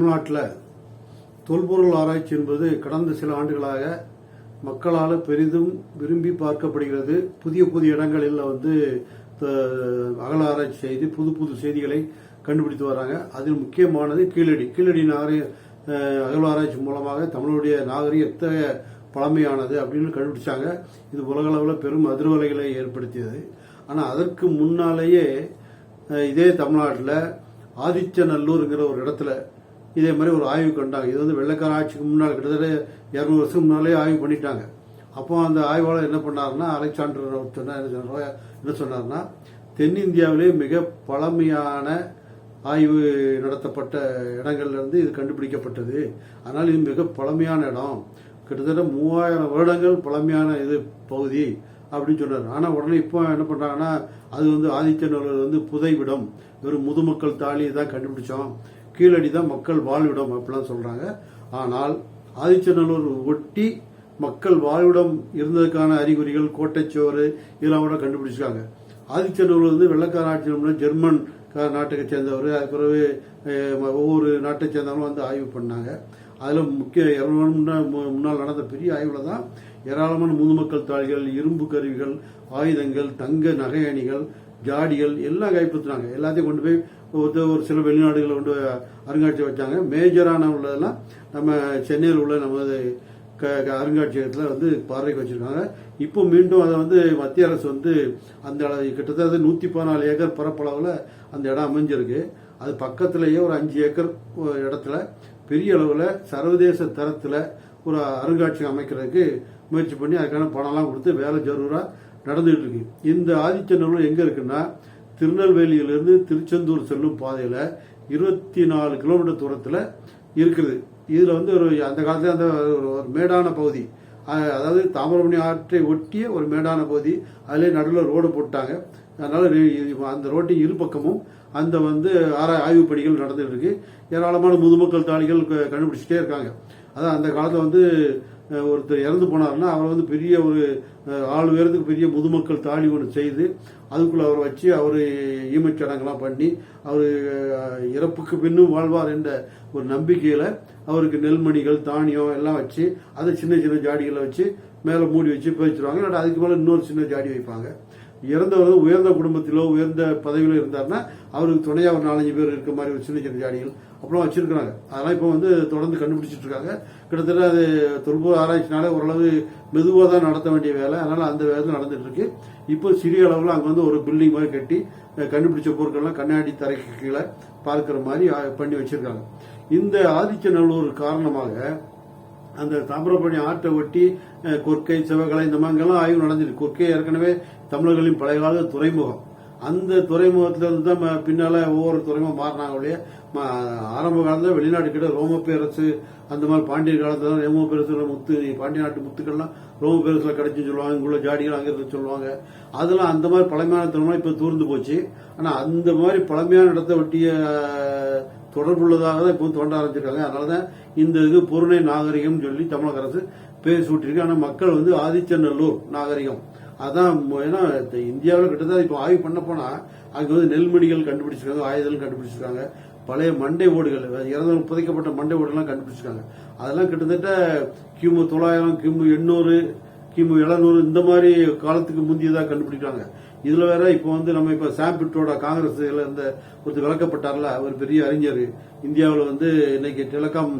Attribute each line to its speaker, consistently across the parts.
Speaker 1: தமிழ்நாட்டில் தொல்பொருள் ஆராய்ச்சி என்பது கடந்த சில ஆண்டுகளாக மக்களால் பெரிதும் விரும்பி பார்க்கப்படுகிறது. புதிய புதிய இடங்களில் வந்து அகல ஆராய்ச்சி செய்து புது புது செய்திகளை கண்டுபிடித்து வராங்க. அதில் முக்கியமானது கீழடி. கீழடி நாகரிக அகல ஆராய்ச்சி மூலமாக தமிழுடைய நாகரிகம் எத்தகைய பழமையானது அப்படின்னு கண்டுபிடிச்சாங்க. இது உலகளவில் பெரும் அதிர்வலைகளை ஏற்படுத்தியது. ஆனால் அதற்கு முன்னாலேயே இதே தமிழ்நாட்டில் ஆதிச்சநல்லூருங்கிற ஒரு இடத்துல இதே மாதிரி ஒரு ஆய்வு கண்டாங்க. இது வந்து வெள்ளக்கார ஆட்சிக்கு முன்னால் கிட்டத்தட்ட இரநூறு வருஷம் முன்னாலே ஆய்வு பண்ணிட்டாங்க. அப்போ அந்த ஆய்வாளர் என்ன பண்ணாருன்னா அலெக்சாண்டர் ஒருத்தர் என்ன சொன்னார்னா தென்னிந்தியாவிலே மிக பழமையான ஆய்வு நடத்தப்பட்ட இடங்கள்லேருந்து இது கண்டுபிடிக்கப்பட்டது. அதனால் இது மிக பழமையான இடம். கிட்டத்தட்ட மூவாயிரம் வருடங்கள் பழமையான இது பகுதி அப்படின்னு சொன்னார். ஆனால் உடனே இப்போ என்ன பண்ணுறாங்கன்னா அது வந்து ஆதித்யநல்லூர் வந்து புதைவிடம். வெறும் முதுமக்கள் தாலி தான் கண்டுபிடிச்சோம். கீழடி தான் மக்கள் வாழ்விடம் அப்படிலாம் சொல்கிறாங்க ஆனால் ஆதிச்சநல்லூர் ஒட்டி மக்கள் வாழ்விடம் இருந்ததுக்கான அறிகுறிகள் கோட்டைச்சோறு இதெல்லாம் கூட கண்டுபிடிச்சிருக்காங்க. ஆதிச்சநல்லூர் வந்து வெள்ளக்கார ஆட்சி ஜெர்மன் நாட்டுக்கு சேர்ந்தவர். அது பிறகு ஒவ்வொரு நாட்டை சேர்ந்தவங்களும் வந்து ஆய்வு பண்ணாங்க. அதில் முக்கிய இரநூறு மு- முன்னால் நடந்த பெரிய ஆய்வில் தான் ஏராளமான முதுமக்கள் தாள்கள் இரும்பு கருவிகள் ஆயுதங்கள் தங்க நகை அணிகள் ஜாடிகள் எல்லாம் கைப்பற்றினாங்க. எல்லாத்தையும் கொண்டு போய் ஒரு ஒரு சில வெளிநாடுகளில் கொண்டு அருங்காட்சியம் வச்சாங்க. மேஜரான உள்ளதெல்லாம் நம்ம சென்னையில் உள்ள நமது க க- அருங்காட்சியகத்தில் வந்து பார்வைக்கு வச்சுருக்காங்க. இப்போ மீண்டும் அதை வந்து மத்திய அரசு வந்து அந்த கிட்டத்தட்ட நூற்றி பதினாலு ஏக்கர் பரப்பளவில் அந்த இடம் அமைஞ்சிருக்கு. அது பக்கத்திலேயே ஒரு அஞ்சு ஏக்கர் இடத்துல பெரிய அளவில் சர்வதேச தரத்தில் ஒரு அருங்காட்சியகம் அமைக்கிறதுக்கு முயற்சி பண்ணி அதுக்கான பணம்லாம் கொடுத்து வேலை ஜரூராக நடந்துகிட்டு இருக்கு. இந்த ஆதிச்சநல்லூர் எங்கே இருக்குன்னா திருநெல்வேலியிலிருந்து திருச்செந்தூர் செல்லும் பாதையில் இருபத்தி நாலு கிலோமீட்டர் தூரத்தில் இருக்குது. இதில் வந்து ஒரு அந்த காலத்தில் அந்த ஒரு- மேடான பகுதி. அதாவது தாமிரபரணி ஆற்றை ஒட்டிய ஒரு மேடான பகுதி. அதிலே நடுவில் ரோடு போட்டாங்க. அதனால் அந்த ரோட்டின் இரு பக்கமும் அந்த வந்து ஆரா ஆய்வு பணிகள் நடந்துட்டு இருக்கு. ஏராளமான முதுமக்கள் தாளிகள் க- கண்டுபிடிச்சிட்டே இருக்காங்க. அதான் அந்த காலத்தில் வந்து ஒருத்தர் இறந்து போனாருன்னா அவரை வந்து பெரிய ஒரு ஆள் பேருக்கு பெரிய முதுமக்கள் தாலி ஒன்று செய்து அதுக்குள்ளே அவரை வச்சு அவர் ஈமச்சடங்கெல்லாம் பண்ணி அவர் இறப்புக்கு பின்னும் வாழ்வார் என்ற ஒரு நம்பிக்கையில் அவருக்கு நெல்மணிகள் தானியம் எல்லாம் வச்சு அதை சின்ன சின்ன ஜாடிகளை வச்சு மேலே மூடி வச்சு பேச்சுருவாங்க இல்லாட்டி அதுக்கு மேலே இன்னொரு சின்ன ஜாடி வைப்பாங்க. இறந்தவர் உயர்ந்த குடும்பத்திலோ உயர்ந்த பதவியிலோ இருந்தாருன்னா அவருக்கு துணையாக ஒரு நாலஞ்சு பேர் இருக்க மாதிரி ஒரு சின்ன சின்ன ஜாடிகள் அப்புறம் வச்சிருக்கிறாங்க. அதெல்லாம் இப்போ வந்து தொடர்ந்து கண்டுபிடிச்சிட்டு இருக்காங்க. கிட்டத்தட்ட அது தொல்பொருள் ஆராய்ச்சினால ஓரளவு மெதுவாக தான் நடத்த வேண்டிய வேலை. அதனால அந்த வேலை நடந்துட்டு இருக்கு. இப்போ சிறிய அளவில் அங்கே வந்து ஒரு பில்டிங் மாதிரி கட்டி கண்டுபிடிச்ச பொருட்கள்லாம் கண்ணாடி தரைக்கு கீழே பார்க்கிற மாதிரி பண்ணி வச்சிருக்காங்க. இந்த ஆதிச்சநல்லூர் காரணமாக அந்த தாமிரபரணி ஆற்றை ஒட்டி கொற்கை சிவகலை இந்த மாதிரிலாம் ஆய்வு நடந்துருக்கு கொற்கை ஏற்கனவே தமிழர்களின் பழைய கால துறைமுகம். அந்த துறைமுகத்துல இருந்து தான் பின்னால ஒவ்வொரு துறைமுகம் மாறினாங்க ஒழிய ஆரம்ப காலத்துல வெளிநாடு கிட்ட ரோம பேரரசு அந்த மாதிரி பாண்டியர் காலத்துல ரோம பேரரசுல முத்து பாண்டிய நாட்டு முத்துக்கள்லாம் ரோம பேரரசுல கிடைச்சுன்னு சொல்லுவாங்க இங்குள்ள ஜாடிகள் அங்கே இருந்து சொல்லுவாங்க. அதெல்லாம் அந்த மாதிரி பழமையான துறைமுகம் இப்ப தூர்ந்து போச்சு. ஆனா அந்த மாதிரி பழமையான இடத்தை ஒட்டிய தொடர்பு தொடர்புள்ளதாக தான் இப்போ தோண்ட ஆரம்பிச்சிருக்காங்க. அதனாலதான் இந்த இது பொருணை நாகரிகம் சொல்லி தமிழக அரசு பேர் சூட்டிருக்கு ஆனா மக்கள் வந்து ஆதிச்சநல்லூர் நாகரிகம். அதான் ஏன்னா இந்தியாவில் கிட்டத்தட்ட இப்போ ஆய்வு பண்ண போனா அங்கே வந்து நெல்மணிகள் கண்டுபிடிச்சிருக்காங்க ஆயுதங்கள் கண்டுபிடிச்சிருக்காங்க. பழைய மண்டை ஓடுகள் இறந்தவங்க புதைக்கப்பட்ட மண்டை ஓடுகள்லாம் கண்டுபிடிச்சிருக்காங்க. அதெல்லாம் கிட்டத்தட்ட கிமு தொள்ளாயிரம் கிமு எண்ணூறு கிமு எழுநூறு இந்த மாதிரி காலத்துக்கு முந்தியதாக கண்டுபிடிக்கிறாங்க. இதுல வேற இப்போ வந்து நம்ம இப்ப சாம்பிட்டோட காங்கிரஸ் இதுல இருந்த ஒருத்தர் விளக்கப்பட்டார்ல அவர் பெரிய அறிஞர். இந்தியாவில் வந்து இன்னைக்கு டெலிகாம்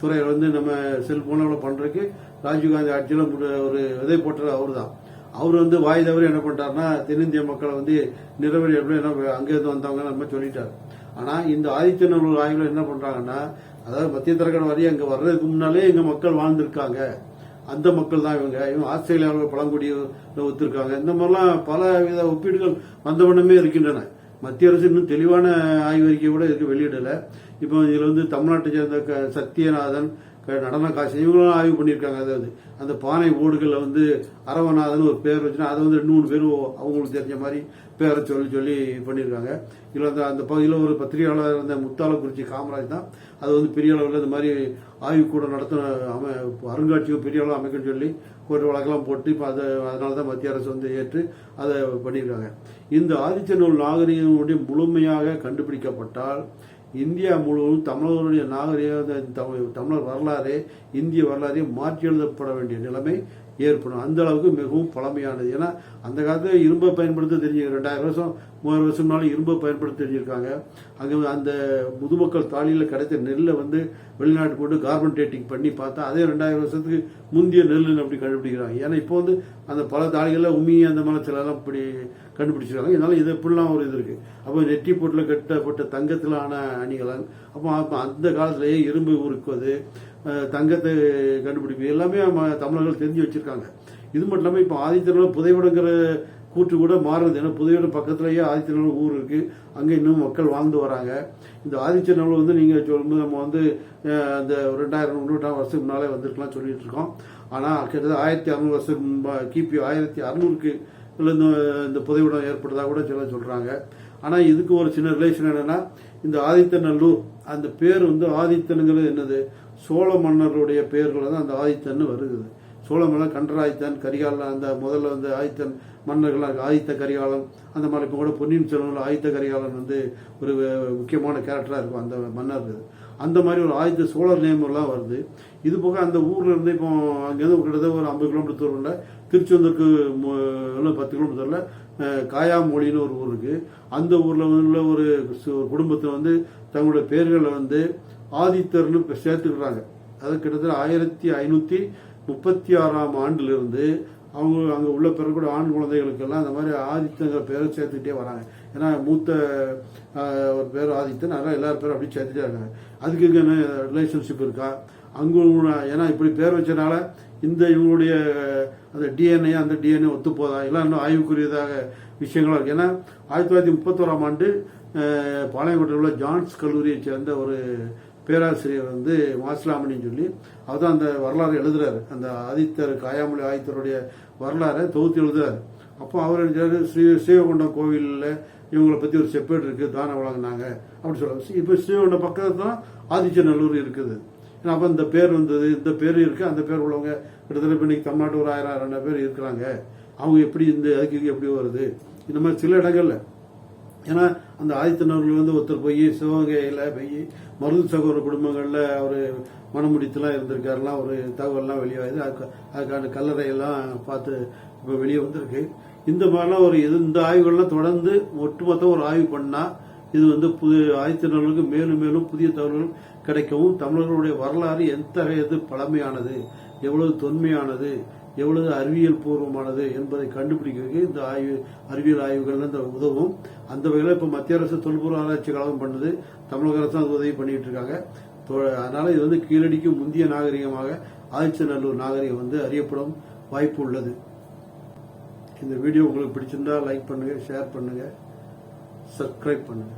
Speaker 1: துறையில வந்து நம்ம செல்போனில் பண்றதுக்கு ராஜீவ்காந்தி ஆட்சியில் ஒரு விதை போட்டது அவர் தான் அவர் வந்து வாய் தவறு என்ன பண்ணிட்டாருன்னா தென்னிந்திய மக்களை வந்து நிறவழி எப்படி என்ன அங்கேருந்து வந்தவங்க நம்ம சொல்லிட்டாரு. ஆனா இந்த ஆதித்யநல்லூர் ஆய்வுல என்ன பண்றாங்கன்னா அதாவது மத்திய தரகட வரி அங்க வர்றதுக்கு முன்னாலே எங்க மக்கள் வாழ்ந்திருக்காங்க. அந்த மக்கள் தான் இவங்க. இவங்க ஆஸ்திரேலியாவில் பழங்குடி ஒத்துருக்காங்க. இந்த மாதிரிலாம் பல வித ஒப்பீடுகள் வந்தவண்ணமே இருக்கின்றன. மத்திய அரசு இன்னும் தெளிவான ஆய்வறிக்கை கூட இதுக்கு வெளியிடல. இப்போ இதுல வந்து தமிழ்நாட்டை சேர்ந்த சத்யநாதன் நடன காட்சி இவங்களும் ஆய்வு பண்ணியிருக்காங்க. அதாவது அந்த பானை ஓடுகளில் வந்து அரவநாதன் ஒரு பேர் வச்சுன்னா அதை வந்து ரெண்டு மூணு பேர் அவங்களுக்கு தெரிஞ்ச மாதிரி பேரை சொல்லி சொல்லி பண்ணியிருக்காங்க. இதில் அந்த அந்த பகுதியில் ஒரு பத்திரிகையாளர் இருந்த முத்தாலக்குறிச்சி காமராஜ் தான். அது வந்து பெரிய அளவில் இந்த மாதிரி ஆய்வுக்கூடம் நடத்தின அமை அருங்காட்சியகம் பெரிய அளவு அமைக்கணும்னு சொல்லி கோர்ட்டு வழக்கெல்லாம் போட்டு இப்போ அதை அதனால தான் மத்திய அரசு வந்து ஏற்று அதை பண்ணியிருக்காங்க. இந்த ஆதிச்சநூல் நாகரிகங்களுடைய முழுமையாக கண்டுபிடிக்கப்பட்டால் இந்தியா முழுவதும் தமிழர்களுடைய நாகரிக தமிழ் தமிழர் வரலாறு இந்திய வரலாறை மாற்றி எழுதப்பட வேண்டிய நிலைமை ஏற்படும். அந்த அளவுக்கு மிகவும் பழமையானது. ஏன்னா அந்த காலத்தில் இரும்பை பயன்படுத்த தெரிஞ்சு ரெண்டாயிரம் வருஷம் மூவாயிரம் வருஷம்னாலும் இரும்பை பயன்படுத்த தெரிஞ்சிருக்காங்க. அங்கே அந்த முதுமக்கள் தாலியில் கிடைத்த நெல்லை வந்து வெளிநாட்டு போட்டு கார்பன் டேட்டிங் பண்ணி பார்த்தா அதே ரெண்டாயிரம் வருஷத்துக்கு முந்தைய நெல்லுன்னு அப்படி கண்டுபிடிக்கிறாங்க. ஏன்னா இப்போ வந்து அந்த பல தாலிகளில் உமி அந்த மாதிரி சிலலாம் இப்படி கண்டுபிடிச்சிருக்காங்க. இதனால இது இப்படிலாம் ஒரு இது இருக்குது அப்போ நெட்டி போட்டில் கட்டப்பட்ட தங்கத்திலான அணிகலன் அப்போ அப்போ அந்த காலத்திலேயே இரும்பு உருக்குவது தங்கத்தை கண்டுபிடிப்பு. எல்லாமே ம- தமிழர்கள் தெரிஞ்சு வச்சிருக்காங்க. இது மட்டும் இல்லாமல் இப்போ ஆதித்தரில் புதைவிடங்கிற கூற்று கூட மாறுது. ஏன்னா புதைவிட பக்கத்துலேயே ஆதித்தநல்லூர் ஊர் இருக்கு. அங்கே இன்னும் மக்கள் வாழ்ந்து வராங்க. இந்த ஆதித்தநல்லூர் வந்து நீங்கள் சொல்லும்போது நம்ம வந்து அந்த ரெண்டாயிரம் முன்னூற்றாம் வருஷத்துக்கு முன்னாலே வந்திருக்கலாம் சொல்லிட்டு இருக்கோம். ஆனால் கிட்டத்தட்ட ஆயிரத்தி அறநூறு வருஷத்துக்கு முன்பா கிபி ஆயிரத்தி அறநூறுக்கு இந்த இந்த புதைவிடம் ஏற்பட்டதாக கூட சில சொல்றாங்க. ஆனா இதுக்கு ஒரு சின்ன ரிலேஷன் என்னன்னா இந்த ஆதித்தநல்லூர் அந்த பேர் வந்து ஆதித்தனுங்கிறது என்னது? சோழ மன்னருடைய பெயர்களை தான் அந்த ஆதித்தன்னு வருகிறது சோழ மன்னர் கண்டராதித்தன் கரிகாலன் அந்த முதல்ல வந்து ஆதித்தன் மன்னர்கள் ஆதித்த கரிகாலன் அந்த மாதிரி இப்போ கூட பொன்னியின் செல்வனில் ஆதித்த கரிகாலன் வந்து ஒரு முக்கியமான கேரக்டராக இருக்கும் அந்த மன்னர் அந்த மாதிரி ஒரு ஆதித்த சோழர் நேமெல்லாம் வருது. இது போக அந்த ஊரில் இருந்து இப்போ அங்கேருந்து கிட்டத்தட்ட ஒரு ஐம்பது கிலோமீட்டர் தூரம்ல திருச்செந்தூருக்கு பத்து கிலோமீட்டரில் காயாமொழின்னு ஒரு ஊர் இருக்குது அந்த ஊரில் உள்ள ஒரு ஒரு குடும்பத்தை வந்து தங்களுடைய பேர்களை வந்து ஆதித்தர்னு சேர்த்துக்கிறாங்க. அது கிட்டத்தட்ட ஆயிரத்தி ஐநூத்தி முப்பத்தி ஆறாம் ஆண்டிலிருந்து அவங்க அங்கே உள்ள பிறகு ஆண் குழந்தைகளுக்கெல்லாம் அந்த மாதிரி ஆதித்தங்கிற பேரை சேர்த்துக்கிட்டே வராங்க. ஏன்னா மூத்த ஒரு பேர் ஆதித்தன் அதெல்லாம் எல்லாரும் பேரும் அப்படி சேர்த்துட்டே இருக்காங்க. அதுக்கு இங்கே ரிலேஷன்ஷிப் இருக்கா? அங்கே ஏன்னா இப்படி பேர் வச்சனால இந்த இவங்களுடைய அந்த டிஎன்ஏ அந்த டிஎன்ஏ ஒத்து போதா எல்லாம் இன்னும் ஆய்வுக்குரியதாக விஷயங்களாக இருக்குது ஏன்னா ஆயிரத்தி தொள்ளாயிரத்தி முப்பத்தோராம் ஆண்டு பாளையங்கோட்டையில் உள்ள ஜான்ஸ் கல்லூரியை சேர்ந்த ஒரு பேராசிரியர் வந்து மாசிலாமணின்னு சொல்லி அவர் தான் அந்த வரலாறு எழுதுறாரு. அந்த ஆதித்தர் காயாமொழி ஆதித்தருடைய வரலாறை தொகுத்து எழுதுறாரு. அப்போ அவர் எழுதுறாரு ஸ்ரீ ஸ்ரீவைகுண்டம் கோவிலில் இவங்களை பற்றி ஒரு செப்பேட் இருக்குது தானம் வழங்கினாங்க அப்படி சொல்லுவாங்க இப்போ ஸ்ரீவைகுண்டம் பக்கத்தில் தான் ஆதிச்சநல்லூர் இருக்குது. ஏன்னா அப்போ இந்த பேர் வந்தது இந்த பேர் இருக்குது அந்த பேர் உள்ளவங்க கிட்டத்தட்ட இப்போ இன்னைக்கு தமிழ்நாட்டு ஒரு ஆயிரம் ஆயிரம் பேர் இருக்கிறாங்க. அவங்க எப்படி இந்த அதுக்கு எப்படி வருது? இந்த மாதிரி சில இடங்கள்ல ஏன்னா அந்த ஆதித்தனவர்கள் வந்து ஒருத்தர் போய் சிவகங்கையில் போய் மருது சகோதர குடும்பங்களில் அவர் மனமுடித்துலாம் இருந்திருக்காருலாம் ஒரு தகவல்லாம் வெளியாகுது. அதுக்கு அதுக்கான கல்லறையெல்லாம் பார்த்து இப்போ வெளியே வந்திருக்கு. இந்த மாதிரிலாம் ஒரு இது இந்த ஆய்வுகள்லாம் தொடர்ந்து ஒட்டுமொத்தம் ஒரு ஆய்வு பண்ணால் இது வந்து புது ஆதித்தனர்களுக்கு மேலும் மேலும் புதிய தகவல்கள் கிடைக்கவும் தமிழர்களுடைய வரலாறு எத்தகையது பழமையானது எவ்வளவு தொன்மையானது எவ்வளவு அறிவியல் பூர்வமானது என்பதை கண்டுபிடிக்கிறதுக்கு இந்த ஆய்வு அறிவியல் ஆய்வுகள் இந்த உதவும். அந்த வகையில் இப்போ மத்திய அரசு தொல்பொருள் ஆராய்ச்சி கழகம் பண்ணுது. தமிழக அரசு அது உதவி பண்ணிட்டு இருக்காங்க. அதனால இது வந்து கீழடிக்கு முந்தைய நாகரிகமாக ஆதிச்சநல்லூர் நாகரிகம் வந்து அறியப்படும் வாய்ப்பு உள்ளது. இந்த வீடியோ உங்களுக்கு பிடிச்சிருந்தா லைக் பண்ணுங்க ஷேர் பண்ணுங்க சப்ஸ்கிரைப் பண்ணுங்க.